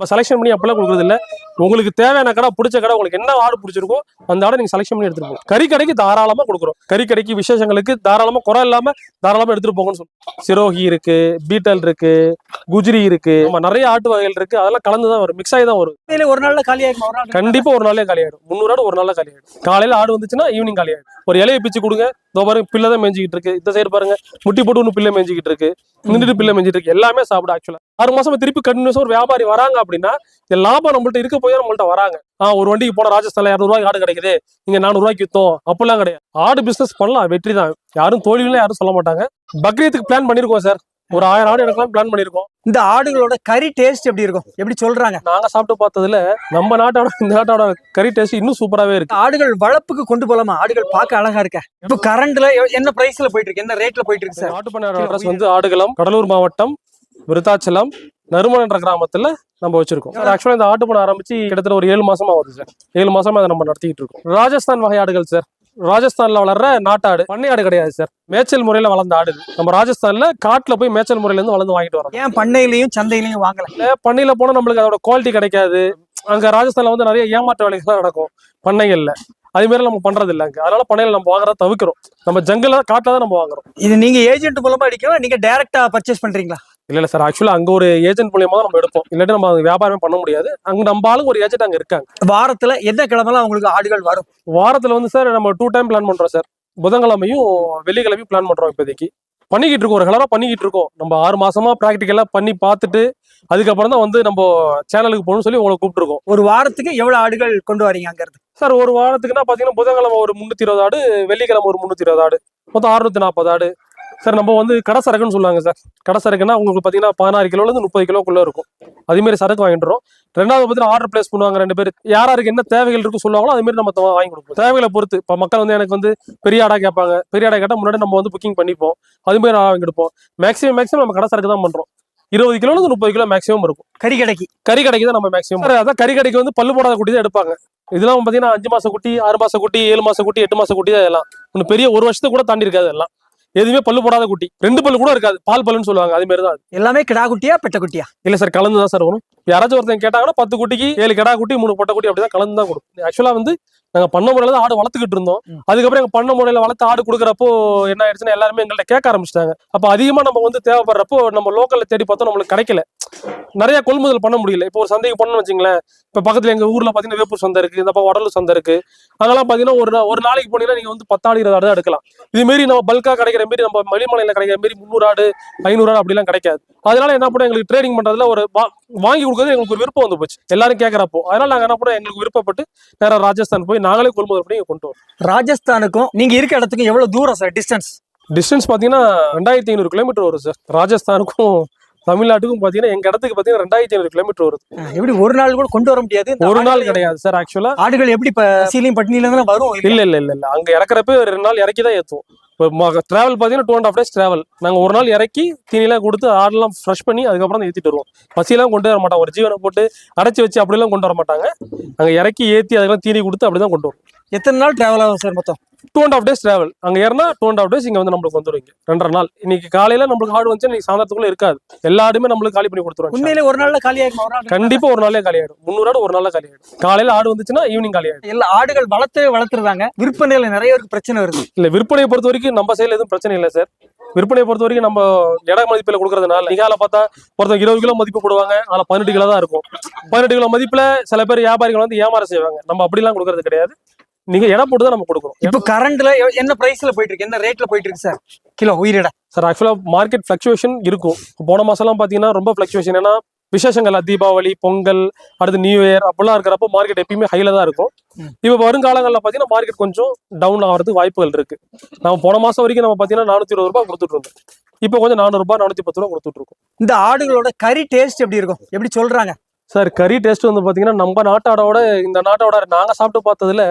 நம்ம செலெக்ஷன் பண்ணி அப்போல்லாம் கொடுக்குறதில்ல. உங்களுக்கு தேவையான கடை பிடிச்ச கடை உங்களுக்கு என்ன ஆடு பிடிச்சிருக்கோ அந்த ஆடை நீங்க செலெக்ஷன் பண்ணி எடுத்துட்டு போங்க கறி கடைக்கு தாராளமா கொடுக்குறோம். கறி கடைக்கு விசேஷங்களுக்கு தாராளமா குறை இல்லாம தாராளமா எடுத்துட்டு போங்கன்னு சொல்லுவோம் சிரோகி இருக்கு பீட்டல் இருக்கு குஜ்ரி இருக்கு நம்ம நிறைய ஆட்டு வகைகள் இருக்கு. அதெல்லாம் கலந்து தான் வரும் மிக்ஸ் ஆகி தான் வரும் ஒரு நாள்ல காலி நாள் கண்டிப்பா ஒரு நாளே காலி ஆயிடும். முந்நூறு ஆடு ஒரு நாள்ல காலி காலையில ஆடு வந்துச்சுன்னா ஈவினிங் காலி ஆயிடும். ஒரு இலையை பிச்சு கொடுங்க. இதோ பாருங்க பிள்ளை தான் மேய்ஞ்சிக்கிட்டு இருக்கு. இந்த சைடு பாருங்க முட்டி போட்டு ஒன்று பிள்ளை மேய்ஞ்சிக்கிட்டு இருக்கு. நின்றுட்டு பிள்ளை மேய்ஞ்சிட்டு இருக்கு. எல்லாமே சாப்பிடும் ஆக்சுவலா ஆறு மாசமா திருப்பி கண்டினியூஸா ஒரு வியாபாரி வராங்க அப்படின்னா இந்த லாபம் நம்மள்ட்ட இருக்க போய் நம்மள்ட்ட வராங்க. ஆ ஒரு வண்டிக்கு போன ராஜஸ்தான்ல இரநூறுவாய்க்கு ஆடு கிடைக்குது. இங்க நானூறுவாய்க்கு வித்தோம். அப்பெல்லாம் கிடையாது. ஆடு பிசினஸ் பண்ணலாம். வெற்றி தான். யாரும் தோல்வியில யாரும் சொல்ல மாட்டாங்க. பக்ரீத்துக்கு பிளான் பண்ணிருக்கோம் சார் ஒரு ஆயிரம் ஆடு எடுக்கலாம் பிளான் பண்ணிருக்கோம். இந்த ஆடுகளோட கறி டேஸ்ட் எப்படி இருக்கும்? எப்படி சொல்றாங்க? நாங்க சாப்பிட்டு பார்த்ததுல நம்ம நாட்டோட இந்த நாட்டோட கறி டேஸ்ட் இன்னும் சூப்பராவே இருக்கு. ஆடுகள் வளர்ப்புக்கு கொண்டு போலாமா? ஆடுகள் பார்க்க அழகா இருக்க. இப்ப கரண்ட்ல என்ன பிரைஸ்ல போயிட்டு இருக்கு? என்ன ரேட்ல போயிட்டு இருக்கு சார் பண்ணையார் அட்ரஸ் வந்து ஆடுகளம் கடலூர் மாவட்டம் விருத்தாச்சலம் நறுமன் என்ற கிராமத்துல நம்ம வச்சிருக்கோம். சார் ஆக்சுவலா இந்த ஆட்டு பண்ணை ஆரம்பிச்சு கிட்டத்தட்ட ஒரு ஏழு மாசமா வருது சார் ஏழு மாசமா அதை நம்ம நடத்திட்டு இருக்கோம். ராஜஸ்தான் வகை ஆடுகள் சார் ராஜஸ்தான்ல வளர்ற நாட்டாடு. பண்ணை ஆடு கிடையாது சார் மேய்ச்சல் முறையில வளர்ந்த ஆடு. நம்ம ராஜஸ்தான்ல காட்டுல போய் மேய்ச்சல் முறையில இருந்து வளர்ந்து வாங்கிட்டு வரோம் ஏன் பண்ணையிலயும் சந்தையிலயும் வாங்கல? பண்ணையில போனா நம்மளுக்கு அதோட குவாலிட்டி கிடைக்காது. அங்க ராஜஸ்தான்ல வந்து நிறைய ஏமாற்ற வேலைகள் நடக்கும் பண்ணைகள்ல. அது மாதிரி நம்ம பண்றது இல்ல அங்க. அதனால பண்ணையில நம்ம வாங்குறத தவிர்க்கிறோம். நம்ம ஜங்கில காட்டுல தான் நம்ம வாங்குறோம். இது நீங்க ஏஜென்ட் மூலமா அடிக்கவா? நீங்க டைரக்டா பர்ச்சேஸ் பண்றீங்களா? இல்ல இல்ல சார் ஆக்சுவலா அங்க ஒரு ஏஜென்ட் மூலியமா தான் நம்ம எடுப்போம். இல்லாட்டி நம்ம வியாபாரமே பண்ண முடியாது. அங்க நம்ம ஆளுங்க ஒரு ஏஜென்ட் அங்க இருக்காங்க. வாரத்துல என்ன கிழமெல்லாம் உங்களுக்கு ஆடுகள் வரும்? வாரத்துல வந்து சார் நம்ம டூ டைம் பிளான் பண்றோம் சார் புதன்கிழமையும் வெள்ளிக்கிழமையும் பிளான் பண்றோம் இப்போதைக்கு. பண்ணிக்கிட்டு இருக்கோம். ஒரு கலரா பண்ணிக்கிட்டு இருக்கோம். நம்ம ஆறு மாசமா ப்ராக்டிக்கலா பண்ணி பார்த்துட்டு அதுக்கப்புறம் தான் வந்து நம்ம சேனலுக்கு போகணும்னு சொல்லி உங்களை கூப்பிட்டுருக்கோம். ஒரு வாரத்துக்கு எவ்வளவு ஆடுகள் கொண்டு வரீங்க அங்க இருந்து சார் ஒரு வாரத்துக்குன்னா பாத்தீங்கன்னா புதன்கிழமை ஒரு முந்நூத்தி இருபது ஆடு வெள்ளிக்கிழமை ஒரு முந்நூத்தி இருபது ஆடு. மொத்தம் அறுநூத்தி நாற்பது ஆடு. சார் நம்ம வந்து கடை சரக்குன்னு சொல்லுவாங்க சார். கடை சரக்குன்னா உங்களுக்கு பாத்தீங்கன்னா பதினாறு கிலோல இருந்து முப்பது கிலோக்குள்ள இருக்கும். அதே மாதிரி சரக்கு வாங்கிட்டுறோம் ரெண்டாவது பார்த்தீங்கன்னா ஆர்டர் பிளேஸ் பண்ணுவாங்க ரெண்டு பேர். யார் யாருக்கு என்ன தேவைகள் இருக்கு சொல்லுவாங்களோ அதே மாதிரி நம்ம வாங்கி கொடுப்போம் தேவைகளை பொறுத்து. இப்போ மக்கள் வந்து எனக்கு வந்து பெரிய ஆடா கேட்பாங்க. பெரிய ஆடா கேட்டால் முன்னாடி நம்ம வந்து புக்கிங் பண்ணிப்போம். அது மாதிரி நான் வாங்கி கொடுப்போம். மேக்ஸிமம் மேக்ஸிமம் நம்ம கடை சரக்கு தான் பண்றோம். இருபது கிலோல இருந்து முப்பது கிலோ மேக்ஸிமம் இருக்கும். கறி கடைக்கு. கறி கடைக்கு தான் நம்ம மேக்ஸிமம் அதான் கறி கடைக்கு வந்து பல்லு போடாத குட்டி தான் எடுப்பாங்க. இதெல்லாம் பாத்தீங்கன்னா அஞ்சு மாச குட்டி ஆறு மாச குட்டி ஏழு மாச குட்டி எட்டு மாச குட்டி தான் இதெல்லாம். ஒன்றும் பெரிய ஒரு வருஷத்துக்கு கூட தாண்டி இருக்காது எல்லாம் எதுவுமே பல்லு போடாத குட்டி. ரெண்டு பல்லு கூட இருக்காது. பால் பல்லுன்னு சொல்லுவாங்க. அதே மாதிரி தான். எல்லாமே கிடா குட்டியா பெட்ட குட்டியா? இல்ல சார் கலந்து தான் சார் வரும். யாராச்சும் ஒருத்தன் கேட்டாங்கன்னா பத்து குட்டிக்கு ஏழு கிடா குட்டி மூணு பொட்டை குட்டி அப்படிதான் கலந்து தான் கொடுக்கும் ஆக்சுவலா வந்து நாங்க பண்ண முறையில தான் ஆடு வளர்த்துக்கிட்டு இருந்தோம். அதுக்கப்புறம் எங்க பண்ண முறையில வளர்த்து ஆடு கொடுக்குறப்போ என்ன ஆயிடுச்சுன்னா எல்லாருமே எங்கள்ட்ட கேட்க ஆரம்பிச்சிட்டாங்க. அப்ப அதிகமா நம்ம வந்து தேவைப்படுறப்போ நம்ம லோக்கல்ல தேடி பார்த்தோம் நம்மளுக்கு கிடைக்கல. நிறைய கொள்முதல் பண்ண முடியல. இப்போ ஒரு சந்தைக்கு போனோம்னு வச்சுங்களேன். இப்போ பக்கத்துல எங்க ஊர்ல பாத்தீங்கன்னா வேப்பூர் சந்தை இருக்கு இந்த பக்கம் வடலூர் சந்தை இருக்கு. அங்கெல்லாம் பாத்தீங்கன்னா ஒரு ஒரு நாளைக்கு போனீங்கன்னா நீங்க வந்து பத்தாடு இருபது ஆடு எடுக்கலாம். இது மாரி நம்ம பல்கா கிடைக்கிற மாரி நம்ம மலிமலையில கிடைக்கிற மாரி முந்நூறு ஆடு ஐநூறு ஆடு அப்படிலாம் கிடைக்காது. அதனால என்ன பண்ண எங்களுக்கு ட்ரேடிங் பண்றதுல ஒரு வாங்கி கொடுக்கறது எங்களுக்கு ஒரு விருப்பம் வந்து போச்சு. எல்லாரும் கேட்கறப்போ. அதனால நாங்க என்ன பண்ணோம் எங்களுக்கு விருப்பப்பட்டு நேரா ராஜஸ்தான் போய் நாங்களே கொள்முதல் பண்ணி கொண்டு வரோம். ராஜஸ்தானுக்கும் நீங்க இருக்க இடத்துக்கும் எவ்வளவு தூரம் சார் டிஸ்டன்ஸ் டிஸ்டன்ஸ் பாத்தீங்கன்னா ரெண்டாயிரத்தி ஐநூறு கிலோமீட்டர் வரும் சார் ராஜஸ்தானுக்கும் தமிழ்நாட்டுக்கும் பாத்தீங்கன்னா எங்க இடத்துக்கு பாத்தீங்கன்னா ரெண்டாயிரத்தி ஐநூறு கிலோமீட்டர் வருது. எப்படி ஒரு நாள் கூட கொண்டு வர முடியாது? ஒரு நாள் கிடையாது சார் ஆக்சுவலா ஆடுகள் எப்படி இப்ப சீலிங் பட்டினில இருந்து வரும்? இல்ல இல்ல இல்ல இல்ல. அங்க இறக்குறப்ப ஒரு ரெண்டு நாள் இறக்கி தான் ஏத்துவோம். டிராவல் பாத்தீங்கன்னா two and half days travel நாங்க ஒரு நாள் இறக்கி தீனிலாம் கொடுத்து ஆடெல்லாம் ஃப்ரெஷ் பண்ணி அதுக்கப்புறம் தான் ஏத்திட்டு வருவோம். பசியெல்லாம் கொண்டு வர மாட்டாங்க. ஒரு ஜீவனை போட்டு அடைச்சி வச்சு அப்படிலாம் கொண்டு வர மாட்டாங்க. அங்க இறக்கி ஏத்தி அதுக்கெல்லாம் தீனி கொடுத்து அப்படிதான் கொண்டு வரும் எத்தனை நாள் டிராவல் ஆகும் சார் மொத்தம்? Two and half days travel அங்க ஏறினா டூ அண்ட் ஆஃப் டேஸ் இங்க வந்து நம்மளுக்கு வந்துருவீங்க ரெண்டரை நாள். இன்னைக்கு காலையில நம்மளுக்கு ஆடு வந்து இன்னைக்கு சாயந்தரத்துக்குள்ள இருக்காது. எல்லா ஆடுமே நம்மளுக்கு காலி பண்ணி கொடுத்துருவாங்க உண்மையிலே ஒரு நாள்ல காலி ஆயிருமா ஒரு நாள் கண்டிப்பா ஒரு நாளே காலி ஆயிடும். முந்நூறு ஆடு ஒரு நாள்ல காலி காலையில ஆடு வந்துச்சுன்னா ஈவினிங் காலி ஆயிடும். எல்லா ஆடுகள் வளர்த்தே வளர்த்துருந்தாங்க விற்பனையில நிறைய பிரச்சனை வருது. இல்ல விற்பனையை பொறுத்த வரைக்கும் நம்ம சைடுல எதுவும் பிரச்சனை இல்லை சார் விற்பனையை பொறுத்த வரைக்கும் நம்ம இட மதிப்பில் கொடுக்கறதுனால நிகால பார்த்தா ஒருத்தவங்க இருபது கிலோ மதிப்பு போடுவாங்க. அதுல பதினெட்டு கிலோ தான் இருக்கும். பதினெட்டு கிலோ மதிப்புல சில பேர் வியாபாரிகள் வந்து ஏமாற செய்வாங்க. நம்ம அப்படிலாம் கொடுக்கறது கிடையாது. நீங்க இடம் போட்டு தான் நம்ம கொடுக்குறோம் இப்ப கரண்ட்ல என்ன பிரைஸ்ல போயிட்டு இருக்கு? என்ன ரேட்ல போயிட்டு இருக்கு சார் கிலோ உயிரிட. சார் ஆக்சுவலா மார்க்கெட் ஃபிளக்சுவேஷன் இருக்கும். போன மாசம்லாம் பாத்தீங்கன்னா ரொம்ப ஃபிளக்சுவேஷன் ஏன்னா விசேஷங்கள் தீபாவளி பொங்கல் அடுத்து நியூ இயர் அப்படிலாம் இருக்கிறப்போ மார்க்கெட் எப்பயுமே ஹைல தான் இருக்கும். இப்போ வருங்காலங்களில் பார்த்தீங்கன்னா மார்க்கெட் கொஞ்சம் டவுன் ஆகிறதுக்கு வாய்ப்புகள் இருக்கு. நம்ம போன மாசம் வரைக்கும் நம்ம பார்த்தீங்கன்னா நானூத்தி இருபது ரூபாய் கொடுத்துட்டு இருந்தோம். இப்போ கொஞ்சம் நானூறு ரூபாய் நானூத்தி பத்து ரூபா கொடுத்துட்டு இருக்கோம். இந்த ஆடுகளோட கறி டேஸ்ட் எப்படி இருக்கும்? எப்படி சொல்றாங்க? சார் கறி டேஸ்ட் வந்து பாத்தீங்கன்னா நம்ம நாட்டோட இந்த நாட்டோட நாங்க சாப்பிட்டு பார்த்ததுல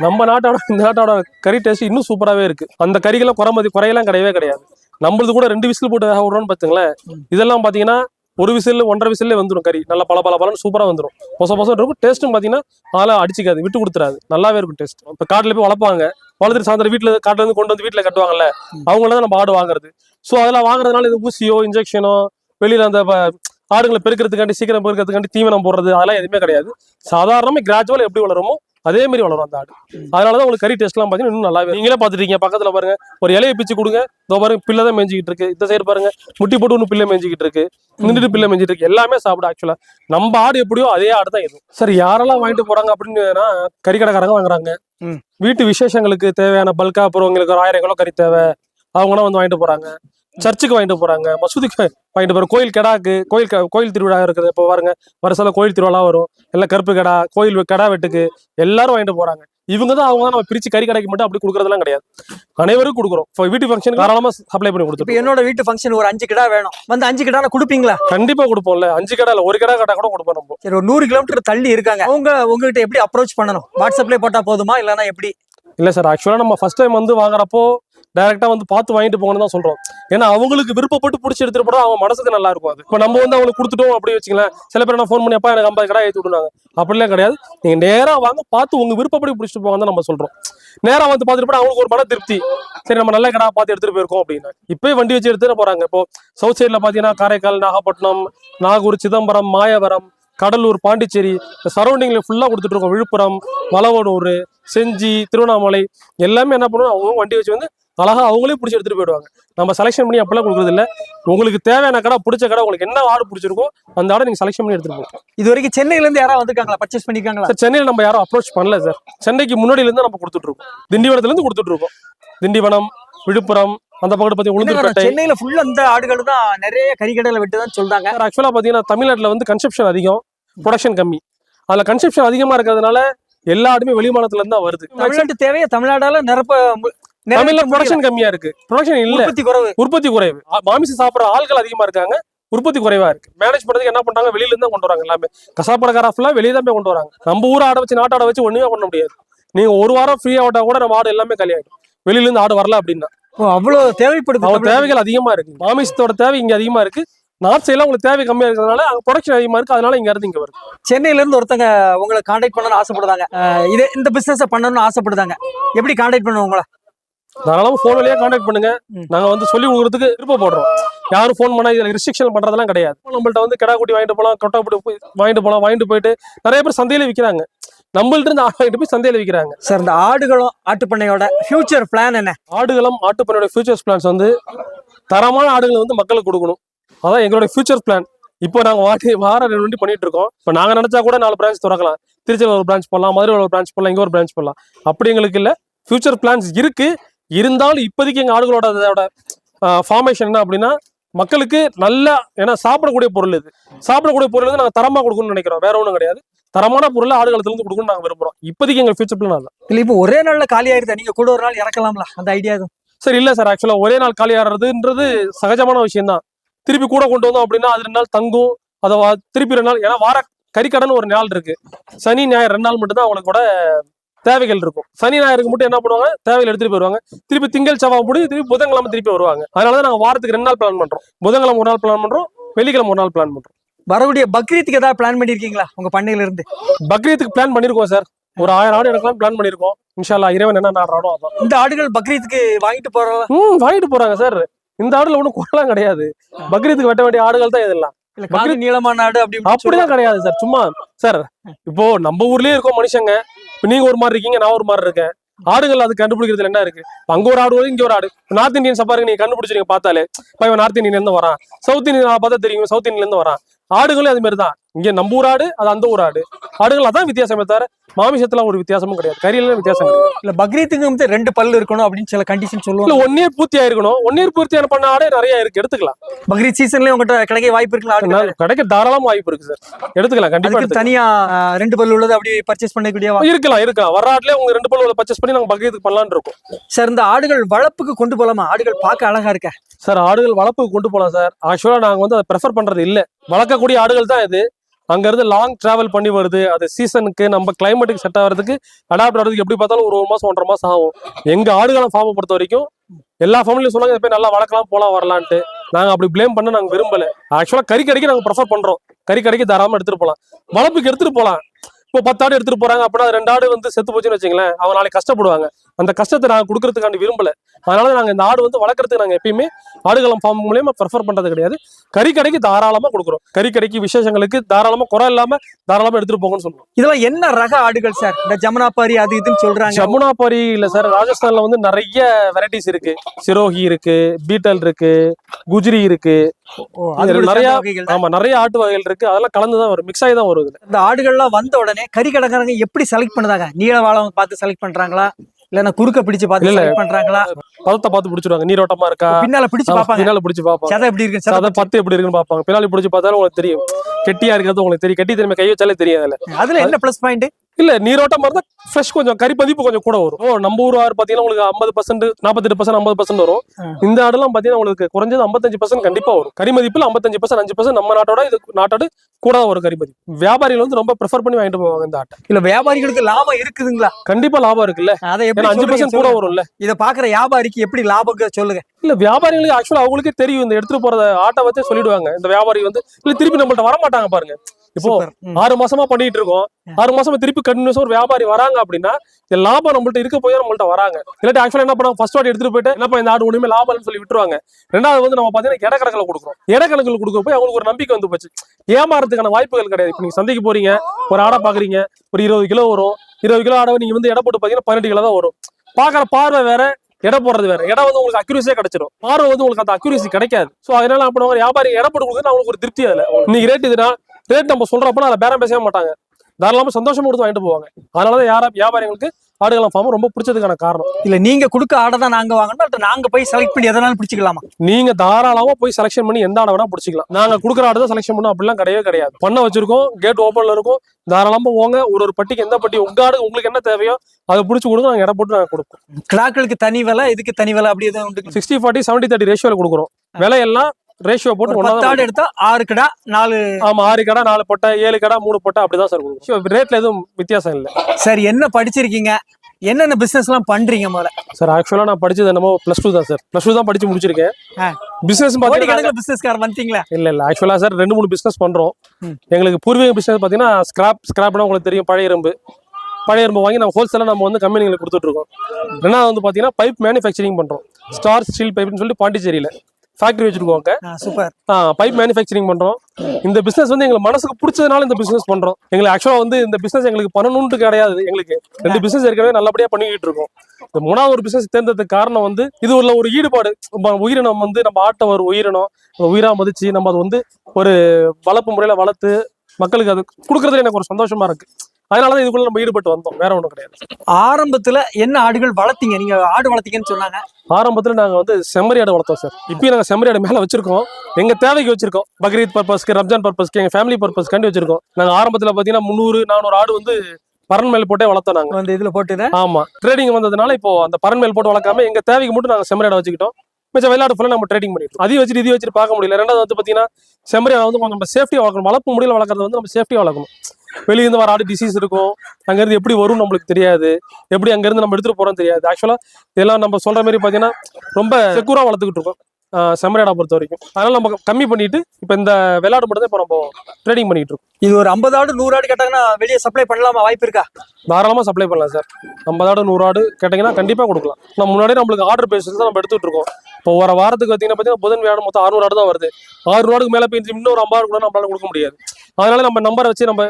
நம்ம நாட்டோட இந்த நாட்டோட கறி டேஸ்ட் இன்னும் சூப்பராகவே இருக்கு. அந்த கறிகளை குறைமதி குறையெல்லாம் கிடையவே கிடையாது. நம்மளது கூட ரெண்டு விசில் போட்டு வேக விடுறோம்னு பாத்துங்களேன் இதெல்லாம் பார்த்தீங்கன்னா ஒரு விசில் ஒன்றரை விசில்லே வந்துடும் கறி. நல்லா பல பல பலன்னு சூப்பராக வந்துடும் பொச பொசம் இருக்கும். டேஸ்ட்டும் பார்த்தீங்கன்னா ஆளாக அடிச்சுக்காது விட்டு கொடுத்துறாது. நல்லாவே இருக்கும் டேஸ்ட் இப்போ காட்டில் போய் வளர்ப்பாங்க. வளர்த்துட்டு சாயந்தரம் வீட்டில் காட்டில் இருந்து கொண்டு வந்து வீட்டில் கட்டுவாங்கல்ல அவங்கள தான் நம்ம ஆடு வாங்குறது. ஸோ அதெல்லாம் வாங்குறதுனால இது ஊசியோ இன்ஜெக்ஷனோ வெளியில் அந்த ப- ஆடுகளை பெருக்கிறதுக்காண்டி சீக்கிரம் பெருக்கிறதுக்காண்டி தீவனம் போடுறது அதெல்லாம் எதுவுமே கிடையாது. சாதாரணமாக கிராஜுவல் எப்படி வளருமோ அதே மாதிரி வளரும் அந்த ஆடு. அதனாலதான் உங்களுக்கு கறி டேஸ்ட்லாம் பார்த்தீங்கன்னா இன்னும் நல்லாவே நீங்களே பார்த்துட்டீங்க பக்கத்துல பாருங்க. ஒரு இலையை பிச்சு கொடுங்க. இதோ பாருங்க பிள்ளை தான் மேய்ஞ்சிக்கிட்டு இருக்கு. இந்த சைடு பாருங்க. முட்டி போட்டு ஒன்று பிள்ளை மேய்ஞ்சிக்கிட்டு இருக்கு. நின்றுட்டு பிள்ளை மேய்ஞ்சிட்டு இருக்கு. எல்லாமே சாப்பிடும் ஆக்சுவலா நம்ம ஆடு எப்படியோ அதே ஆடு தான் இது. சரி யாரெல்லாம் வாங்கிட்டு போறாங்க அப்படின்னா கறி கடைக்காரங்க வாங்குறாங்க. வீட்டு விசேஷங்களுக்கு தேவையான பல்கா அப்புறம் உங்களுக்கு ஒரு ஆயிரம் கிலோ கறி தேவை. அவங்களாம் வந்து வாங்கிட்டு போறாங்க. சர்ச்சுக்கு வாங்கிட்டு போறாங்க மசூதிக்கு வாங்கிட்டு போறாங்க கோயில் கெடாக்கு கோயில் கோயில் திருவிழா இருக்குது இப்போ பாருங்க வருஷத்துல கோயில் திருவிழா வரும் எல்லாம் கருப்பு கடா கோயில் கடா வெட்டுக்கு எல்லாரும் வாங்கிட்டு போறாங்க. இவங்க தான் அவங்க தான் நம்ம பிரிச்சு கறி கடைக்கு மட்டும் அப்படி கொடுக்கறதெல்லாம் கிடையாது. அனைவரும் கொடுக்குறோம். இப்போ வீட்டு ஃபங்க்ஷன் தாராளமா சப்ளை பண்ணி இப்ப கொடுத்துருக்கோம் என்னோட வீட்டு ஃபங்க்ஷன் ஒரு அஞ்சு கிடா வேணும். வந்து அஞ்சு கிடால கொடுப்பீங்களா? கண்டிப்பா கொடுப்போம்ல. அஞ்சு கடை இல்ல ஒரு கடை கடை கூட கொடுப்போம் நம்ம. சரி ஒரு நூறு கிலோமீட்டர் தள்ளி இருக்காங்க. அவங்க உங்ககிட்ட எப்படி அப்ரோச் பண்ணணும்? வாட்ஸ்அப்ல போட்டா போதுமா? இல்லனா எப்படி? இல்ல சார் ஆக்சுவலா நம்ம ஃபர்ஸ்ட் டைம் வந்து வாங்குறப்போ டைரக்டா வந்து பார்த்து வாங்கிட்டு போங்கன்னு தான் சொல்றோம். ஏன்னா அவங்களுக்கு விருப்பப்பட்டு பிடிச்சி எடுத்துட்டு போனா அவங்க மனசுக்கு நல்லா இருக்கும் அது. இப்போ நம்ம வந்து அவங்களுக்கு கொடுத்துட்டோம் அப்படி வச்சுக்கலாம் சில பேர் நான் ஃபோன் பண்ணி அப்பா எனக்கு ஐம்பது கடை ஏற்றி விடுனாங்க. அப்படிலாம் கிடையாது. நீங்க நேரா வாங்க பார்த்து உங்க விருப்பப்படி பிடிச்சிட்டு போவாங்கன்னு தான் நம்ம சொல்றோம். நேரா வந்து பார்த்துட்டு போனா அவங்களுக்கு ஒரு மன திருப்தி. சரி நம்ம நல்ல கடை பார்த்து எடுத்துட்டு போயிருக்கோம் அப்படின்னு. இப்போயே வண்டி வச்சு எடுத்துட்டு போறாங்க. இப்போ சவுத் சைட்ல பாத்தீங்கன்னா காரைக்கால் நாகப்பட்டினம் நாகூர் சிதம்பரம் மாயவரம் கடலூர் பாண்டிச்சேரி இந்த சரௌண்டிங்ல ஃபுல்லா கொடுத்துட்டு இருக்கோம். விழுப்புரம் மலவனூர் செஞ்சி திருவண்ணாமலை எல்லாமே என்ன பண்ணுவோம் அவங்க வண்டி வச்சு வந்து அழகா அவங்களே பிடிச்சி எடுத்துட்டு போயிடுவாங்க. நம்ம செலெக்ஷன் பண்ணி அப்பெல்லாம் கொடுக்குறது இல்ல உங்களுக்கு தேவையான கடை பிடிச்ச கடை உங்களுக்கு என்ன ஆடு பிடிச்சிருக்கோ அந்த ஆடை நீங்க செலெக்ஷன் பண்ணி எடுத்துட்டு போங்க. இது வரைக்கும் சென்னையில இருந்து யாராவது வந்திருக்காங்களா? பர்ச்சேஸ் பண்ணிருக்காங்களா? சார் சென்னையில் நம்ம யாரும் அப்ரோச் பண்ணல சார். சென்னைக்கு முன்னாடியில இருந்து நம்ம கொடுத்துட்டு இருக்கோம். திண்டிவனத்துல இருந்து கொடுத்துட்டு இருக்கோம். திண்டிவனம் விழுப்புரம் அந்த பக்கத்து பத்தி உளுந்தூர்பேட்டை. சென்னையில ஃபுல்லா இந்த ஆடுகள் தான் நிறைய கறிக்கடையில விட்டுதான் சொல்றாங்க. சார் ஆக்சுவலாக பார்த்தீங்கன்னா தமிழ்நாட்டில் வந்து கன்செப்ஷன் அதிகம் ப்ரொடக்ஷன் கம்மி. அதில் கன்செப்ஷன் அதிகமாக இருக்கிறதுனால எல்லா ஆடுமே வெளிமாநிலத்துல இருந்து தான் வருது. தமிழ்நாட்டு தேவையை தமிழ்நாடால நிரப்ப தமிழ்ல. ப்ரொடக்ஷன் கம்மியா இருக்கு. ப்ரொடக்ஷன் இல்ல. உற்பத்தி குறைவு. உற்பத்தி குறைவு. மாமிசம் சாப்பிடுற ஆட்கள் அதிகமா இருக்காங்க. உற்பத்தி குறைவா இருக்கு. மேனேஜ் பண்றதுக்கு என்ன பண்றாங்க? வெளியில இருந்து கொண்டு வராங்க எல்லாமே. கசாப்படக்காரா ஃபுல்லா வெளியே தான் போய் கொண்டு வராங்க. நம்ம ஊர் ஆடை வச்சு நாட்டாடை வச்சு ஒண்ணுமே பண்ண முடியாது. நீங்க ஒரு வாரம் ஃப்ரீயா விட்டா கூட நம்ம ஆடு எல்லாமே காலியாயிடும் வெளியில இருந்து ஆடு வரல அப்படின்னா. அவ்வளவு தேவைப்படுது தமிழ்நாட்டுல. தேவைகள் அதிகமா இருக்கு. மாமிசத்தோட தேவை இங்க அதிகமா இருக்கு. நார்த் சைட்ல உங்களுக்கு தேவை கம்மியா இருக்கிறதுனால அங்க ப்ரொடக்ஷன் அதிகமா இருக்கு. அதனால இங்க இருந்து இங்க வருது. சென்னையில இருந்து ஒருத்தங்க உங்களை காண்டாக்ட் பண்ணணும்னு ஆசைப்படுதாங்க அஹ் இது இந்த பிசினஸ் பண்ணணும்னு ஆசைப்படுதாங்க எப்படி காண்டாக்ட் பண்ணுவோம் உங்களை? தாராளமா ஃபோன் வழியா கான்டாக்ட் பண்ணுங்க. ம். நாங்க வந்து சொல்லி கொடுக்கறதுக்கு விருப்பப்படுறோம் யாரும் ஃபோன் பண்ணா இதுல ரிஸ்ட்ரிக்ஷன் பண்றதெல்லாம் கிடையாது. நம்மள்ட்ட வந்து கிடா குட்டி வாங்கிட்டு போலாம் கொட்டை போய் வாங்கிட்டு போலாம் வாங்கிட்டு போயிட்டு நிறைய பேர் சந்தையில விக்கிறாங்க. நம்மள்ட்ட இருந்து ஆடு வாங்கிட்டு போய் சந்தையில விக்கிறாங்க. சார் இந்த ஆடுகளும் ஆட்டுப்பண்ணையோட ஃபியூச்சர் பிளான் என்ன? ஆடுகளம் ஆட்டுப்பண்ணையோட ஃபியூச்சர்ஸ் பிளான்ஸ் வந்து தரமான ஆடுகளை வந்து மக்களுக்கு கொடுக்கணும். அதான் எங்களோட ஃபியூச்சர் பிளான் இப்போ நாங்க வாட்டி வார ரெண்டு வண்டி பண்ணிட்டு இருக்கோம். இப்போ நாங்க நினைச்சா கூட நாலு பிரான்ச் திறக்கலாம். திருச்சியில் ஒரு பிரான்ச் போடலாம் மதுரையில் ஒரு பிரான்ச் போடலாம் இங்க ஒரு பிரான்ச் போடலாம். அப்படி எங்களுக்கு இல்ல. ஃபியூச்சர் பிளான்ஸ் இருக்கு. இருந்தாலும் இப்போதைக்கு எங்க ஆடுகளோட அதோட ஃபார்மேஷன் என்ன அப்படின்னா மக்களுக்கு நல்ல ஏன்னா சாப்பிடக்கூடிய பொருள் இது. சாப்பிடக்கூடிய பொருள் வந்து நாங்க தரமா கொடுக்கணும்னு நினைக்கிறோம். வேற ஒன்றும் கிடையாது. தரமான பொருளை ஆடுகளத்துல இருந்து கொடுக்கணும்னு நாங்க விரும்புறோம். இப்போதைக்கு எங்க ஃபியூச்சர் பிளான் அதான் இல்ல இப்போ ஒரே நாள்ல காலி ஆயிருதா நீங்க கூட ஒரு நாள் இறக்கலாம்ல அந்த ஐடியா எதுவும் சார் இல்ல சார். ஆக்சுவலா ஒரே நாள் காலி ஆடுறதுன்றது சகஜமான விஷயம் தான் திருப்பி கூட கொண்டு வந்தோம் அப்படின்னா அது ரெண்டு நாள் தங்கும். அதை திருப்பி ரெண்டு நாள் ஏன்னா வார கறிக்கடன் ஒரு நாள் இருக்கு. சனி ஞாயிறு ரெண்டு நாள் மட்டும் தான் அவங்களுக்கு கூட தேவைகள் இருக்கும். சனி ஞாயிறுக்கு மட்டும் என்ன பண்ணுவாங்க? தேவைகள் எடுத்துட்டு போயிருவாங்க திருப்பி திங்கள் செவ்வாய் முடி திருப்பி புதன்கிழமை திருப்பி வருவாங்க. அதனால தான் நாங்க வாரத்துக்கு ரெண்டு நாள் பிளான் பண்றோம். புதன்கிழமை ஒரு நாள் பிளான் பண்றோம். வெள்ளிக்கிழமை ஒரு நாள் பிளான் பண்றோம். வரக்கூடிய பக்ரீத்துக்கு ஏதாவது பிளான் பண்ணிருக்கீங்களா? உங்க பண்ணையில இருந்து பக்ரீத்துக்கு பிளான் பண்ணிருக்கோம் சார் ஒரு ஆயிரம் ஆடு எடுக்கலாம் பிளான் பண்ணிருக்கோம். இன்ஷால்லா இறைவன் என்ன நாடுறாடோ அதான். இந்த ஆடுகள் பக்ரீத்துக்கு வாங்கிட்டு போறதா ம் வாங்கிட்டு போறாங்க சார் இந்த ஆடுல ஒன்றும் குறலாம் கிடையாது. பக்ரீத்துக்கு வெட்ட வேண்டிய ஆடுகள் தான் இதெல்லாம். நீளமான ஆடு அப்படி அப்படிதான் கிடையாது சார் சும்மா சார் இப்போ நம்ம ஊர்லயே இருக்கோம் மனுஷங்க. இப்ப நீங்க ஒரு மாதிரி இருக்கீங்க நான் ஒரு மாதிரி இருக்கேன். ஆடுகள் அது கண்டுபிடிக்கிறதுல என்ன இருக்கு? அங்க ஒரு ஆடு வரும் இங்க ஒரு ஆடு. நார்த் இந்தியன் சப்பாருக்கு நீங்க கண்டுபிடிச்சிருங்க பார்த்தாலே இப்ப இவன் நார்த் இந்தியன்ல இருந்து வரான். சவுத் இந்தியன் பார்த்தா தெரியும் சவுத் இந்தியன்ல இருந்து வரான். ஆடுகளும் அது மாதிரி தான் இங்க நம்ம ஊர் ஆடு அது அந்த ஊர் ஆடு ஆடுகள் அதான் வித்தியாசமே தவிர மாமிசத்துல ஒரு வித்தியாசமும் கிடையாது. கறியில வித்தியாசம் கிடையாது. இல்ல பக்ரீத்துக்கு வந்து ரெண்டு பல்லு இருக்கணும் அப்படின்னு சில கண்டிஷன் சொல்லுவாங்க. ஒன் இயர் பூர்த்தி ஆயிருக்கணும். ஒன் இயர் பூர்த்தியான பண்ண ஆடே நிறைய இருக்கு. எடுத்துக்கலாம். பக்ரீத் சீசன்லயே உங்ககிட்ட கிடைக்க வாய்ப்பு நான் கிடைக்க தாராளமா வாய்ப்பு இருக்கு சார் எடுத்துக்கலாம் கண்டிப்பா. தனியா ரெண்டு பல்லு உள்ளது அப்படி பர்ச்சேஸ் பண்ணக்கூடிய இருக்கலாம் இருக்கலாம். வர ஆட்லயே உங்க ரெண்டு பல்லு பர்ச்சேஸ் பண்ணி நாங்க பக்ரீத்துக்கு பண்ணலாம்னு இருக்கோம். சார் இந்த ஆடுகள் வளர்ப்புக்கு கொண்டு போலாமா? ஆடுகள் பார்க்க அழகா இருக்க? சார் ஆடுகள் வளர்ப்புக்கு கொண்டு போகலாம் சார் ஆக்சுவலா நாங்க வந்து அதை ப்ரெஃபர் பண்றது இல்ல. வளர்க்கக்கூடிய ஆடுகள் தான் இது. அங்கேருந்து லாங் ட்ராவல் பண்ணி வருது. அது சீசனுக்கு நம்ம கிளைமேட்டுக்கு செட் ஆகிறதுக்கு அடாப்ட் ஆகிறதுக்கு எப்படி பார்த்தாலும் ஒரு ஒரு மாதம் ஒன்றரை மாதம் ஆகும். எங்கள் ஆடுகளம் ஃபார்மை பொறுத்த வரைக்கும் எல்லா ஃபேமிலியும் சொன்னாங்க போய் நல்லா வளர்க்கலாம் போகலாம் வரலான்ட்டு. நாங்கள் அப்படி ப்ளேம் பண்ண நாங்கள் விரும்பலை. ஆக்சுவலாக கறி கடைக்கு நாங்கள் ப்ரெஃபர் பண்ணுறோம் கறி கடைக்கு தாராளமாக எடுத்துகிட்டு போகலாம் வளர்ப்புக்கு எடுத்துகிட்டு போகலாம் இப்போ பத்து ஆடு எடுத்துட்டு போறாங்க அப்படின்னா அது ரெண்டு ஆடு வந்து செத்து போச்சுன்னு வச்சுங்களேன் அவங்க நாளைக்கு கஷ்டப்படுவாங்க. அந்த கஷ்டத்தை நாங்கள் கொடுக்கறதுக்காண்டி விரும்பல. அதனால நாங்கள் இந்த ஆடு வந்து வளர்க்கறதுக்கு நாங்கள் எப்பயுமே ஆடுகளம் ஃபார்ம் மூலியமா ப்ரிஃபர் பண்றது கிடையாது. கறி கடைக்கு தாராளமா கொடுக்குறோம். கறி கடைக்கு விசேஷங்களுக்கு தாராளமா குறை இல்லாம தாராளமா எடுத்துட்டு போங்கன்னு சொல்லுவோம் இதெல்லாம் என்ன ரக ஆடுகள் சார்? இந்த ஜமுனாபாரி அது இதுன்னு சொல்றாங்க. ஜமுனாபாரி இல்ல சார். ராஜஸ்தான்ல வந்து நிறைய வெரைட்டிஸ் இருக்கு. சிரோஹி இருக்கு பீட்டல் இருக்கு குஜ்ரி இருக்கு. நிறைய-. ஆமா நிறைய ஆட்டு வகைகள் இருக்கு. அதெல்லாம் கலந்து தான் வரும். மிக்ஸ் ஆகி தான் வரும் இதுல. இந்த ஆடுகள்லாம் வந்த உடனே கறி கடைக்காரங்க எப்படி செலக்ட் பண்ணுதாங்க நீள வாழம் பார்த்து செலக்ட் பண்றாங்களா? இல்லன்னா குறுக்க பிடிச்சு பார்த்து இல்ல. பண்றாங்களா? பதத்தை பார்த்து பிடிச்சிருவாங்க நீரோட்டமா இருக்கா? பின்னால பிடிச்சு பாப்பாங்க பின்னால பிடிச்சு பார்ப்பாங்க. சதை எப்படி இருக்கு? சதை பத்து எப்படி இருக்குன்னு பார்ப்பாங்க. பின்னாடி பிடிச்சு பார்த்தாலும் உங்களுக்கு தெரியும். கெட்டியா இருக்கிறது உங்களுக்கு தெரியும். கெட்டி திரும்ப கை வச்சாலே தெரியும் அதுல அதுல என்ன பிளஸ் பாயிண்ட் இல்ல நீரோட்டமா இருந்தா ஃப்ரெஷ் கொஞ்சம் கறி பதிப்பு கொஞ்சம் கூட வரும். ஓ, நம்ம ஊர் ஆறு பாத்தீங்கன்னா உங்களுக்கு ஐம்பது பர்சன்ட் நாற்பத்தெட்டு பர்சன்ட் ஐம்பது பர்சன்ட் வரும். இந்த ஆடுலாம் பாத்தீங்கன்னா உங்களுக்கு குறைஞ்சது ஐம்பத்தஞ்சு பர்சன்ட் கண்டிப்பா வரும். கறி மதிப்புல ஐம்பத்தஞ்சு பர்சன்ட் அஞ்சு பர்சன்ட் நம்ம நாட்டோட இது நாட்டோட கூட வரும் கறி மதிப்பு. வியாபாரிகள் வந்து ரொம்ப ப்ரிஃபர் பண்ணி வாங்கிட்டு போவாங்க இந்த ஆட்டை. இல்ல வியாபாரிகளுக்கு லாபம் இருக்குதுங்களா? கண்டிப்பா லாபம் இருக்குல்ல. அதை அஞ்சு பர்சன்ட் கூட. வரும்ல. இத பாக்குற வியாபாரிக்கு எப்படி லாபம் சொல்லுங்க. இல்ல வியாபாரிகளுக்கு ஆக்சுவலா அவங்களுக்கே தெரியும். இந்த எடுத்துட்டு போறத ஆட்டை வச்சே சொல்லிடுவாங்க. இந்த வியாபாரி வந்து இல்ல திருப்பி நம்மள்ட்ட வர மாட்டாங்க பாருங்க. இப்போ. ஆறு மாசமா பண்ணிட்டு இருக்கோம் ஆறு மாசமா திருப்பி கண்டினியூஸா ஒரு வியாபாரி வராங்க அப்படின்னா இந்த லாபம் நம்மள்ட்ட இருக்க போய் நம்மள்ட்ட வராங்க. இல்லாட்டி ஆக்சுவலா என்ன பண்ணுவாங்க? ஃபர்ஸ்ட் வாட்டி எடுத்துட்டு போயிட்டு என்னப்பா இந்த ஆடு ஒண்ணுமே லாபம் இல்லைன்னு சொல்லி விட்டுருவாங்க. ரெண்டாவது வந்து நம்ம பாத்தீங்கன்னா இடக்கணக்கில் கொடுக்குறோம். இடக்கணக்கில் கொடுக்க போய் அவங்களுக்கு ஒரு நம்பிக்கை வந்து போச்சு. ஏமாறதுக்கான வாய்ப்புகள் கிடையாது. இப்போ நீங்க சந்தைக்கு போறீங்க ஒரு ஆடை பாக்குறீங்க ஒரு இருபது கிலோ வரும். இருபது கிலோ ஆடை நீங்க வந்து எடை போட்டு பாத்தீங்கன்னா பதினெட்டு கிலோ தான் வரும். பாக்குற பார்வை வேற எடை போடுறது வேற. இடம் வந்து உங்களுக்கு அக்யூரஸியே கிடைச்சிடும் பார்வை வந்து உங்களுக்கு அந்த அக்யூரசி கிடைக்காது. ஸோ அதனால என்ன பண்ணுவாங்க? வியாபாரி எடை போட்டு கொடுக்குறது அவங்களுக்கு ஒரு திருப்தி அதுல. இன்னைக்கு ரேட் இதுனா ரேட் நம்ம சொல்றப்ப அதை பேரம் பேசவே மாட்டாங்க. தாராளமா சந்தோஷமா கொடுத்து வாங்கிட்டு போவாங்க. அதனாலதான் யாரா வியாபாரிகளுக்கு ஆடுகளம் ஃபார்ம் ரொம்ப பிடிச்சதுக்கான காரணம். இல்ல நீங்க கொடுக்க ஆடை தான் நாங்க வாங்கணும்? இல்ல நாங்க போய் செலக்ட் பண்ணி எதனாலும் பிடிச்சிக்கலாமா? நீங்க தாராளமா போய் செலக்ஷன் பண்ணி எந்த ஆடை வேணா பிடிச்சிக்கலாம். நாங்க கொடுக்குற ஆடு தான் செலக்ஷன் பண்ணோம். அப்படிலாம் கிடையவே கிடையாது. பண்ண வச்சிருக்கோம். கேட் ஓப்பன்ல இருக்கும். தாராளமா போங்க. ஒரு ஒரு பட்டிக்கு எந்த பட்டி உங்க ஆடு உங்களுக்கு என்ன தேவையோ அதை பிடிச்சி கொடுங்க நாங்க எடை போட்டு நாங்க கொடுப்போம். கிடாக்களுக்கு தனி விலை இதுக்கு தனி விலை அப்படி எதுவும் உண்டு? சிக்ஸ்டி ஃபார்ட்டி செவன்டி தேர்ட்டி ரேஷியோல கொடுக்குறோம். விலையெல்லாம் ரேஷியோ போட்டு ஒன்றா ஆடு எடுத்தா ஆறு கிடா நாலு ஆமா ஆறு கடை நாலு பொட்டை ஏழு கடை மூணு பொட்டை அப்படிதான் சார் கொடுக்கும் ரேட்ல எதுவும் வித்தியாசம் இல்லை. சரி என்ன படிச்சிருக்கீங்க? என்னென்ன பிசினஸ் எல்லாம் பண்றீங்க முதல்ல? சார் ஆக்சுவலா நான் படிச்சது என்னமோ பிளஸ் டூ தான் சார் பிளஸ் டூ தான் படிச்சு முடிச்சிருக்கேன். பிசினஸ் பாத்தீங்கன்னா பிசினஸ்கார வந்துட்டீங்களா? இல்ல இல்ல. ஆக்சுவலா சார் ரெண்டு மூணு பிசினஸ் பண்றோம். எங்களுக்கு பூர்வீக பிசினஸ் பாத்தீங்கன்னா ஸ்கிராப் ஸ்கிராப்னா உங்களுக்கு தெரியும் பழைய இரும்பு. பழைய இரும்பு வாங்கி நம்ம ஹோல்சேலா நம்ம வந்து கம்பெனிகளுக்கு கொடுத்துட்டு இருக்கோம். ரெண்டாவது வந்து பாத்தீங்கன்னா பைப் மேனுஃபேக்சரிங் பண்றோம். ஸ்டார் ஸ்டீல் பைப்னு சொல்லிட்டு பாண்டிச்சேரியில. ஃபேக்டரி வச்சிருக்கோம் சூப்பர் பைப் மேனுஃபேக்சரிங் பண்றோம். இந்த பிசினஸ் வந்து எங்களுக்கு மனசுக்கு பிடிச்சதுனால இந்த பிசினஸ் பண்றோம். எங்களுக்கு ஆக்சுவலா வந்து இந்த பிசினஸ் எங்களுக்கு பண்ணணும்னு கிடையாது எங்களுக்கு. ரெண்டு பிசினஸ் ஏற்கனவே நல்லபடியா பண்ணிக்கிட்டு இருக்கோம். இந்த மூணாவது ஒரு பிசினஸ் தேர்ந்ததுக்கு காரணம் வந்து இது உள்ள ஒரு ஈடுபாடு. உயிரினம் வந்து நம்ம ஆட்டை ஒரு உயிரினம். உயிரா மதிச்சு நம்ம அதை வந்து ஒரு வளர்ப்பு முறையில வளர்த்து மக்களுக்கு அது கொடுக்கறதுல எனக்கு ஒரு சந்தோஷமா இருக்கு. அதனாலதான் இதுக்குள்ள நம்ம ஈடுபட்டு வந்தோம். வேற ஒண்ணும் கிடையாது. ஆரம்பத்துல என்ன ஆடுகள் வளர்த்தீங்க? நீங்க ஆடு வளர்த்தீங்கன்னு சொன்னாங்க. ஆரம்பத்துல நாங்க வந்து செம்மறி ஆடு வளர்த்தோம் சார் இப்பயும் நாங்க செம்மறி ஆடு மேல வச்சிருக்கோம். எங்க தேவைக்கு வச்சிருக்கோம். பக்ரீத் பர்பஸ்க்கு ரம்ஜான் பர்பஸ்க்கு எங்க ஃபேமிலி பர்பஸ்க்காண்டி வச்சிருக்கோம். நாங்க ஆரம்பத்துல பாத்தீங்கன்னா முந்நூறு நானூறு ஆடு வந்து பரன் மேல் போட்டே வளர்த்தோம் நாங்க. வந்து இதுல போட்டு ஆமா. ட்ரேடிங் வந்ததுனால இப்போ அந்த பரன் மேல் போட்டு வளர்க்காம எங்க தேவைக்கு மட்டும் நாங்க செம்மறி ஆடை வச்சுக்கிட்டோம். மிச்சம் வெள்ளாடு ஃபுல்லா நம்ம ட்ரேடிங் பண்ணிட்டோம் அதையும் வச்சுட்டு இதையும் வச்சுட்டு பார்க்க முடியல. ரெண்டாவது வந்து பாத்தீங்கன்னா செம்மறி வந்து நம்ம சேஃப்டியா வளர்க்கணும். வளர்ப்பு முடியல வளர்க்கறது வந்து நம்ம சேஃப்டியா வளர்க்கணும். வெளிய இருந்து வர ஆடு டிசீஸ் இருக்கும். அங்க இருந்து எப்படி வரும் நம்மளுக்கு தெரியாது. எப்படி அங்க இருந்து நம்ம எடுத்துட்டு போறோம் தெரியாது. ஆக்சுவலா இதெல்லாம் நம்ம சொல்ற மாதிரி பாத்தீங்கன்னா ரொம்ப செக்கூரா வளர்த்துக்கிட்டு இருக்கோம். செம்மறியாடை பொறுத்த வரைக்கும். அதனால நம்ம கம்மி பண்ணிட்டு இப்போ இந்த விளையாடு மட்டும் இப்போ நம்ம ட்ரேடிங் பண்ணிட்டு இருக்கோம். இது ஒரு ஐம்பது ஆடு நூறு ஆடு கேட்டாங்கன்னா வெளியே சப்ளை பண்ணலாமா? வாய்ப்பு இருக்கா? தாராளமாக சப்ளை பண்ணலாம் சார் ஐம்பது ஆடு நூறு ஆடு கேட்டிங்கன்னா கண்டிப்பாக கொடுக்கலாம். நம்ம முன்னாடி நம்மளுக்கு ஆர்டர் பேசிட்டு தான் நம்ம எடுத்துட்டு இருக்கோம். இப்போ ஒரு வாரத்துக்கு பார்த்தீங்கன்னா பார்த்தீங்கன்னா புதன் வியாழன் மொத்தம் அறுநூறு ஆடு தான் வருது. ஆறு ஆடுக்கு மேலே போய் இன்னொரு ஐம்பது ஆடு கூட நம்மளால கொடுக்க முடியாது. அதனால நம்ம நம்பரை வச்சு நம்ம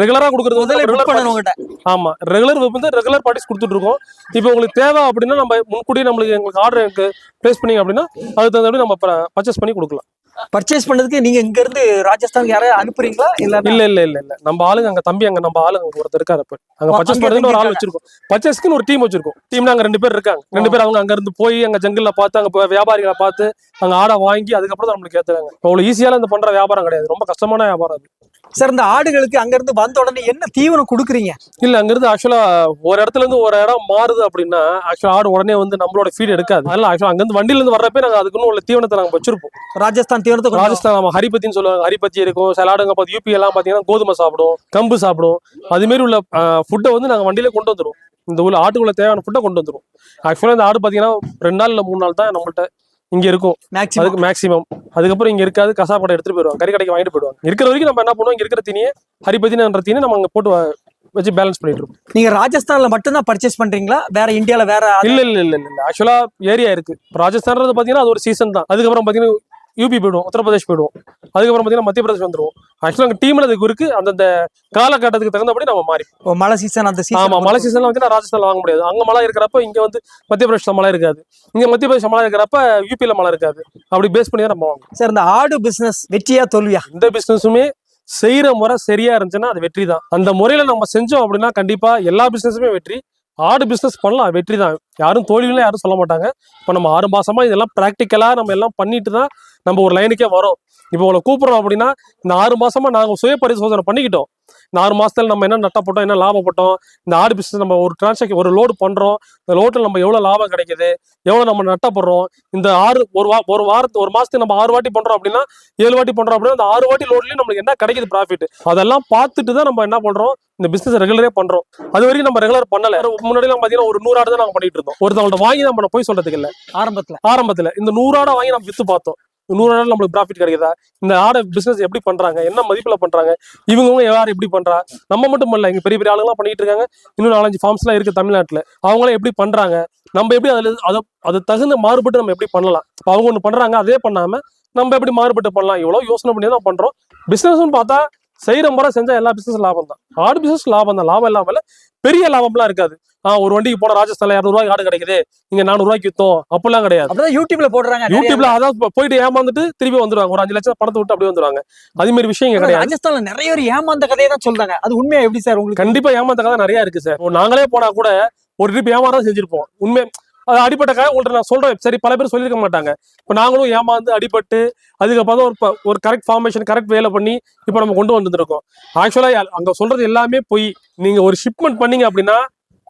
ரெகுலராக கொடுக்குறது வந்து ரெகுலர் ஆமா ரெகுலர் வந்து ரெகுலர் பார்ட்டிஸ் கொடுத்துட்டு இருக்கோம் இப்போ உங்களுக்கு தேவை அப்படின்னா நம்ம முன்கூட்டியே நம்மளுக்கு எங்களுக்கு ஆர்டர் எனக்கு ப்ளேஸ் பண்ணீங்க அப்படின்னா அதுக்கு தகுந்தபடி நம்ம பர்ச்சேஸ் பண்ணி கொடுக்கலாம். பர்ச்சேஸ் பண்ணதுக்கு நீங்க இங்க இருந்து ராஜஸ்தான் யாரையா அனுப்புறீங்களா? இல்ல இல்ல இல்ல இல்ல இல்ல. நம்ம ஆளுங்க அங்க தம்பி அங்க நம்ம ஆளுங்க அங்க ஒருத்தர் இருக்காரு அங்க பர்ச்சேஸ் பண்றதுக்கு ஒரு ஆள். வச்சிருக்கோம். பர்ச்சேஸ்க்குன்னு ஒரு டீம் வச்சிருக்கோம். டீம்ல அங்க ரெண்டு பேர் இருக்காங்க. ரெண்டு பேர் அவங்க அங்க இருந்து போய் அங்க ஜங்கிள்ல பார்த்து அங்க வியாபாரிகளை பார்த்து அங்க ஆடை வாங்கி அதுக்கப்புறம் நம்மளுக்கு ஏத்துறாங்க. அவ்வளவு ஈஸியால இந்த பண்ற வியாபாரம் கிடையாது. ரொம்ப கஷ்டமான வியாபாரம் அது. சார் இந்த ஆடுகளுக்கு அங்க இருந்து வந்த உடனே என்ன தீவனம் கொடுக்குறீங்க? இல்ல அங்க இருந்து ஆக்சுவலா ஒரு இடத்துல இருந்து ஒரு இடம் மாறுது அப்படின்னா ஆக்சுவலா ஆடு உடனே வந்து நம்மளோட ஃபீட் எடுக்காது. அதனால ஆக்சுவலா அங்க இருந்து வண்டியில இருந்து வர்றப்ப நாங்க அதுக்குன்னு உள்ள தீவனத்தை நாங்க வச்சிருப்போம். ராஜஸ்தான் தீவனத்தை கொஞ்சம் ராஜஸ்தான் நம்ம ஹரிபத்தின்னு சொல்லுவாங்க. ஹரிபத்தி இருக்கும் சில ஆடுங்க பார்த்து யூபி எல்லாம் பாத்தீங்கன்னா கோதுமை சாப்பிடும் கம்பு சாப்பிடும். அது மாதிரி உள்ள ஃபுட்டை வந்து நாங்க வண்டியில கொண்டு வந்துருவோம். இந்த உள்ள ஆட்டுக்குள்ள தேவையான ஃபுட்டை கொண்டு வந்துருவோம். ஆக்சுவலா இந்த ஆடு பாத்தீங்கன்னா ரெண்டு நாள் இல்ல மூணு நாள் தான் நம்மள்ட்ட இங்க இருக்கும். அதுக்கு மேக்ஸிமம் அதுக்கப்புறம் இங்க இருக்காது கசாப்படை எடுத்துட்டு போயிடுவாங்க. கறி கடைக்கு வாங்கிட்டு போயிடுவாங்க. இருக்கிற வரைக்கும் நம்ம என்ன பண்ணுவோம்? இங்க இருக்கிற தீனியை ஹரிபத்தின்ற தீனியை நம்ம அங்க போட்டு வச்சு பேலன்ஸ் பண்ணிட்டு இருக்கோம் நீங்க ராஜஸ்தான்ல மட்டும்தான் பர்ச்சேஸ் பண்றீங்களா? வேற இந்தியால வேற இல்ல இல்ல இல்ல இல்ல ஆக்சுவலா ஏரியா இருக்கு. ராஜஸ்தான்றது பாத்தீங்கன்னா அது ஒரு சீசன் தான். அதுக்கப்புறம் பாத்தீங்கன்னா யூபி போயிடுவோம் உத்தரப்பிரதேஷ் போயிடுவோம். அதுக்கப்புறம் பாத்தீங்கன்னா மத்திய பிரதேஷ் வந்துருவோம் ஆக்சுவலா அங்க டீம்ல அதுக்கு இருக்கு அந்தந்த காலகட்டத்துக்கு தகுந்தபடி நம்ம மாறி மழை சீசன் அந்த ஆமா சீசன் மழை சீசன்ல வந்து ராஜஸ்தான்ல வாங்க முடியாது. அங்க மழை இருக்கிறப்ப இங்க வந்து மத்திய பிரதேஷ்ல மழை இருக்காது. இங்க மத்திய பிரதேஷ் மழை இருக்கிறப்ப யூபில மழை இருக்காது. அப்படி பேஸ் பண்ணி தான் நம்ம வாங்குவோம் சார் இந்த ஆடு பிசினஸ் வெற்றியா தோல்வியா? இந்த பிசினஸுமே செய்யற முறை சரியா இருந்துச்சுன்னா அது வெற்றி தான். அந்த முறையில நம்ம செஞ்சோம் அப்படின்னா கண்டிப்பா எல்லா பிசினஸுமே வெற்றி. ஆடு பிசினஸ் பண்ணலாம் வெற்றி தான். யாரும் தோல்விலாம் யாரும் சொல்ல மாட்டாங்க. இப்போ நம்ம ஆறு மாசமா இதெல்லாம் ப்ராக்டிக்கலா நம்ம எல்லாம் பண்ணிட்டு தான் நம்ம ஒரு லைனுக்கே வரோம். இப்போ உங்களை கூப்பிடுறோம் அப்படின்னா இந்த ஆறு மாசமா நாங்க சுய பரிசோதனை பண்ணிக்கிட்டோம். இந்த ஆறு மாசத்துல நம்ம என்ன நட்டப்பட்டோம் என்ன லாபப்பட்டோம் இந்த ஆடு பிசினஸ் நம்ம ஒரு டிரான்சாக்ஷன் ஒரு லோடு பண்றோம். இந்த லோட்டில் நம்ம எவ்வளவு லாபம் கிடைக்குது எவ்வளவு நம்ம நட்டப்படுறோம். இந்த ஆறு ஒரு வா ஒரு வாரத்து ஒரு மாசத்துக்கு நம்ம ஆறு வாட்டி பண்றோம் அப்படின்னா ஏழு வாட்டி பண்றோம் அப்படின்னா அந்த ஆறு வாட்டி லோட்லயும் நம்மளுக்கு என்ன கிடைக்குது ப்ராஃபிட் அதெல்லாம் பார்த்துட்டு தான் நம்ம என்ன பண்றோம் இந்த பிசினஸ் ரெகுலரே பண்றோம். அது வரைக்கும் நம்ம ரெகுலர் பண்ணல. முன்னாடி எல்லாம் பாத்தீங்கன்னா ஒரு நூறு ஆடு தான் நாங்க பண்ணிட்டு இருந்தோம். ஒருத்தவங்கள்ட்ட வாங்கி நம்ம போய் சொல்றதுக்கு இல்ல. ஆரம்பத்துல. ஆரம்பத்துல. இந்த நூறு ஆடை வாங்கி நம்ம வித்து பார்த்தோம். நூறு நாள் நம்மளுக்கு ப்ராஃபிட் கிடைக்குதா? இந்த ஆடை பிசினஸ் எப்படி பண்றாங்க? என்ன மதிப்புல பண்றாங்க? இவங்கவுங்க யார் எப்படி பண்றா? நம்ம மட்டும் பண்ணல. இங்க பெரிய பெரிய ஆளுங்களாம் பண்ணிட்டு இருக்காங்க. இன்னும் நாலஞ்சு ஃபார்ம்ஸ்லாம் இருக்கு தமிழ்நாட்டுல. அவங்களாம் எப்படி பண்றாங்க? நம்ம எப்படி அதுல அதை அது தகுந்த மாறுபட்டு நம்ம எப்படி பண்ணலாம்? இப்போ அவங்க ஒன்று பண்றாங்க அதே பண்ணாம நம்ம எப்படி மாறுபட்டு பண்ணலாம்? இவ்வளவு யோசனை பண்ணி தான் பண்றோம். பிசினஸ்னு பார்த்தா செய்யற முறை செஞ்சால் எல்லா பிசினஸ் லாபம் தான். ஆடு பிசினஸ் லாபம் தான். லாபம் இல்லாமல் பெரிய லாபம்லாம் இருக்காது. ஆஹ் ஒரு வண்டிக்கு போன ராஜஸ்தான்ல இரநூறுவாய்க்கு ஆடு கிடைக்குது. இங்க நானூறு ரூபாய்க்கு வித்தோம். அப்படிலாம் கிடையாது. அப்பதான் யூடியூப்ல போடுறாங்க யூடியூப்ல அதான் போயிட்டு ஏமாந்துட்டு திருப்பி வந்துருவாங்க. ஒரு அஞ்சு லட்சம் பணத்தை விட்டு அப்படியே வந்துருவாங்க. அது மாதிரி விஷயம் இங்க கிடையாது. ராஜஸ்தான்ல நிறைய பேர் ஏமாந்த கதையை தான் சொல்றாங்க. அது உண்மையா எப்படி சார் உங்களுக்கு? கண்டிப்பா ஏமாத்த கதை நிறைய இருக்கு சார். நாங்களே போனா கூட ஒரு ட்ரிப் ஏமாறம் செஞ்சிருப்போம். உண்மை அது அடிப்பட்ட கதை உங்கள்ட்ட நான் சொல்கிறேன் சரி பல பேர் சொல்லியிருக்க மாட்டாங்க. இப்போ நாங்களும் ஏமாந்து அடிபட்டு அதுக்கப்புறம் தான் ஒரு ஒரு கரெக்ட் ஃபார்மேஷன் கரெக்ட் வேலை பண்ணி இப்போ நம்ம கொண்டு வந்துருக்கோம் ஆக்சுவலாக அங்கே சொல்கிறது எல்லாமே போய். நீங்கள் ஒரு ஷிப்மெண்ட் பண்ணீங்க அப்படின்னா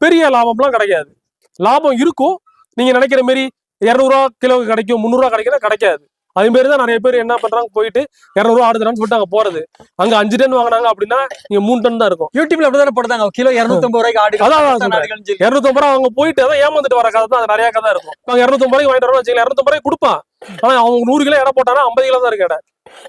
பெரிய லாபம்லாம் கிடைக்காது லாபம் இருக்கும். நீங்கள் நினைக்கிற மாரி இரநூறுவா கிலோவுக்கு கிடைக்கும் முந்நூறுவா கிடைக்கும் கிடைக்காது. அதே மாதிரி தான் நிறைய பேர் என்ன பண்றாங்க போயிட்டு இரநூறுவா ஆடுதுறான்னு சொல்லிட்டு அங்க போறது. அங்க அஞ்சு டன் வாங்கினாங்க அப்படின்னா இங்க மூணு டன் தான் இருக்கும். யூடியூப்ல அப்படிதானே போடுறாங்க. கிலோ இருநூத்தம்பது ரூபாய்க்கு ஆடு அதான். இரநூத்தம்பது ரூபா அவங்க போயிட்டு அதான் ஏமாந்துட்டு வர கதை தான் அது நிறைய கதை இருக்கும். நாங்க இரநூத்தம்பது ரூபாய்க்கு வாங்கிட்டு வரோம் வச்சுக்கலாம் இரநூத்தம்பது ரூபாய்க்கு கொடுப்பான். ஆனா அவங்க நூறு கிலோ இடம் போட்டானா ஐம்பது கிலோ தான் இருக்கு இடம்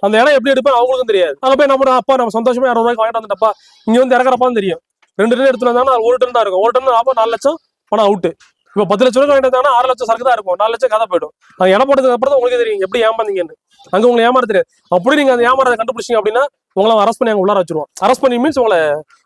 அந்த இடம் எப்படி எடுப்பேன் அவங்களுக்கும் தெரியாது. அங்க போய் நம்ம அப்பா நம்ம சந்தோஷமா இரநூறு ரூபாய்க்கு வாங்கிட்டு வந்துட்டப்பா இங்க வந்து இறக்குறப்பா தெரியும். ரெண்டு டன் எடுத்துட்டு வந்தாங்கன்னா ஒரு டன் தான் இருக்கும். ஒரு டன் லாபம் நாலு லட்சம் பணம் அவுட்டு இப்போ பத்து லட்சம் ரூபாய் வாங்கிட்டு ஆறு லட்சம் சரக்கு தான் இருக்கும். நாலு லட்சம் கதை போயிடும். அது இடம் போட்டதுக்கு அப்புறம் தான் உங்களுக்கு தெரியும். எப்படி ஏமாந்தீங்கன்னு. அங்கே உங்களை ஏமாற அப்படி நீங்கள் அந்த ஏமாறதை கண்டுபிடிச்சீங்க அப்படின்னா உங்களை அரெஸ்ட் பண்ணி அங்கே உள்ளார வச்சிருவோம் அரெஸ்ட் பண்ணி மீன்ஸ் உங்களை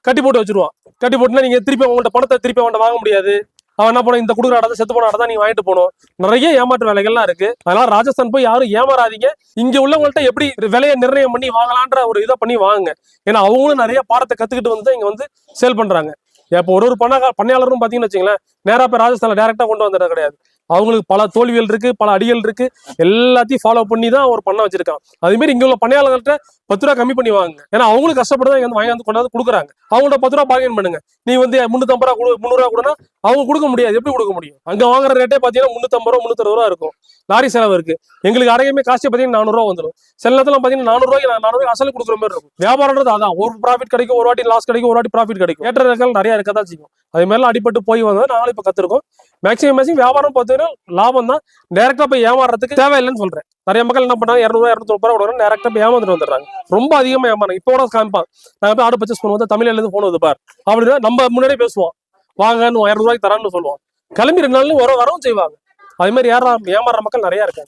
கட்டி போட்டு வச்சிருவோம் கட்டி போட்டுனா நீங்கள் திருப்பி அவங்கள்ட்ட பணத்தை திருப்பி அவன்கிட்ட வாங்க முடியாது. அவன் என்ன பண்ண இந்த கொடுக்குற இடத்த செத்து போன ஆடை தான் நீங்க வாங்கிட்டு போகணும். நிறைய ஏமாற்று வேலைகள்லாம் இருக்கு. அதனால ராஜஸ்தான் போய் யாரும் ஏமாறாதீங்க. இங்க உள்ளவங்கள்ட்ட எப்படி விலையை நிர்ணயம் பண்ணி வாங்கலான்ற ஒரு இதை பண்ணி வாங்குங்க. ஏன்னா அவங்களும் நிறைய பாடத்தை கத்துக்கிட்டு வந்து இங்க வந்து சேல் பண்றாங்க. இப்போ ஒரு ஒரு பண்ண பண்ணையாளரும் பார்த்தீங்கன்னு வச்சுங்களேன் நேரா போய் ராஜஸ்தான் டேரெக்டாக கொண்டு வந்துடுறது கிடையாது. அவங்களுக்கு பல தோல்விகள் இருக்கு பல அடிகள் இருக்கு. எல்லாத்தையும் ஃபாலோ பண்ணி தான் ஒரு பண்ண வச்சிருக்கான். அதே மாதிரி இங்க உள்ள பண்ணையாளர்கள்ட்ட பத்து ரூபா கம்மி பண்ணி வாங்க ஏன்னா அவங்களுக்கு கஷ்டப்பட்டு தான் வந்து வாங்கி வந்து கொண்டாந்து கொடுக்குறாங்க. அவங்கள்ட்ட பத்து ரூபா பார்கெயின் பண்ணுங்க. நீ வந்து முந்நூற்றம்பது ரூபா கொடு முந்நூறுரூவா கொடுனா அவங்க கொடுக்க முடியாது. எப்படி கொடுக்க முடியும்? அங்கே வாங்குற ரேட்டே பார்த்தீங்கன்னா முந்நூத்தம்பது ரூபா முந்நூத்தறுபது ரூபா இருக்கும். லாரி செலவு இருக்கு. எங்களுக்கு அடையுமே காசு பார்த்தீங்கன்னா நானூறு ரூபா வந்துடும் சில பார்த்தீங்கன்னா பாத்தீங்கன்னா நானூறு ரூபாய்க்கு நானூறு ரூபாய் அசல் கொடுக்குற மாதிரி இருக்கும். வியாபாரம்ன்றது அதான். ஒரு ப்ராஃபிட் கிடைக்கும் ஒரு வாட்டி லாஸ் கிடைக்கும் ஒரு வாட்டி ப்ராஃபிட் கிடைக்கும். ஏற்ற இறக்கங்கள் நிறைய இருக்க தான் செய்யும். அதே மாதிரிலாம் அடிபட்டு போய் வந்தது நாங்களும் இப்போ கத்துருக்கோம். மேக்ஸிமம் மேக்ஸிமம் வியாபாரம் பார்த்தீங்கன்னா லாபம் தான் டேரக்டா போய் ஏமாறதுக்கு தேவையில்லைன்னு சொல்றேன். நிறைய மக்கள் என்ன பண்ணாங்க? இரநூறுவா இரநூத்தி ரூபாய் கொடுக்குறோம் டேரக்டா போய் ஏமாந்துட்டு வந்துடுறாங்க. ரொம்ப அதிகமா ஏமாறாங்க இப்போ கூட காமிப்பான் நாங்க போய் ஆடு பர்ச்சேஸ் பண்ணுவோம் தமிழ்ல இருந்து போன் வந்து பார். அப்படின்னா நம்ம முன்னாடியே பேசுவோம். வாங்கன்னு இரநூறுவாய்க்கு தரான்னு சொல்லுவோம். கிளம்பி ரெண்டு நாள்ல வர வரவும் செய்வாங்க. அதே மாதிரி ஏற ஏமாறுற மக்கள் நிறைய இருக்காங்க.